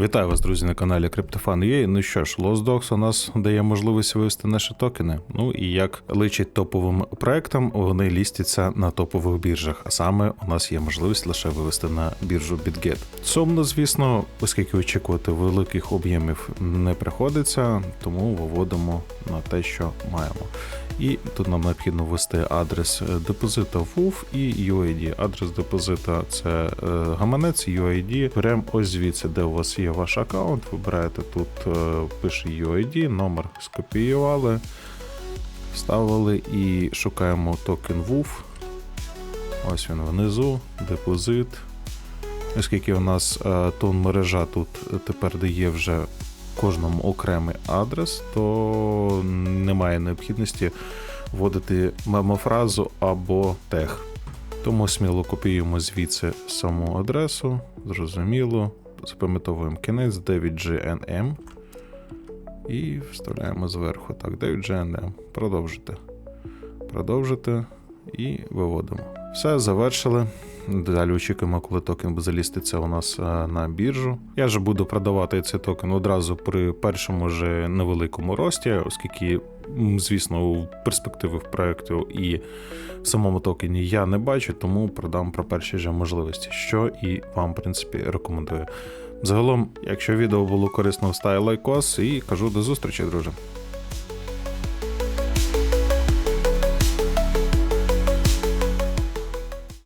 Вітаю вас, друзі, на каналі CryptoFan.ua. Ну що ж, LostDocs у нас дає можливість вивести наші токени. Ну і як личить топовим проектам, вони лістяться на топових біржах. А саме у нас є можливість лише вивести на біржу BitGet. Сумно, звісно, оскільки очікувати великих об'ємів не приходиться, тому виводимо на те, що маємо. І тут нам необхідно ввести адрес депозита WUF і UID. Адрес депозита це е, гаманець, UID. Беремо ось звідси, де у вас є ваш аккаунт. Вибираєте тут, е, пише UID, номер скопіювали, вставили і шукаємо токен WUF. Ось він внизу, депозит. Оскільки у нас е, тон мережа тут тепер дає вже кожному окремий адрес, то немає необхідності вводити мемофразу або тег. Тому сміло копіюємо звідси саму адресу, зрозуміло, запам'ятовуємо кінець 9GNM і вставляємо зверху. Так, 9GNM. Продовжити. Продовжити і виводимо. Все, завершили. Далі очікуємо, коли токен буде заліститься у нас е, на біржу. Я же буду продавати цей токен одразу при першому же невеликому рості, оскільки, звісно, у перспективи в проекту і в самому токені я не бачу, тому продам про перші же можливості, що і вам, в принципі, рекомендую. Загалом, якщо відео було корисно, став лайкос і кажу до зустрічі, друже.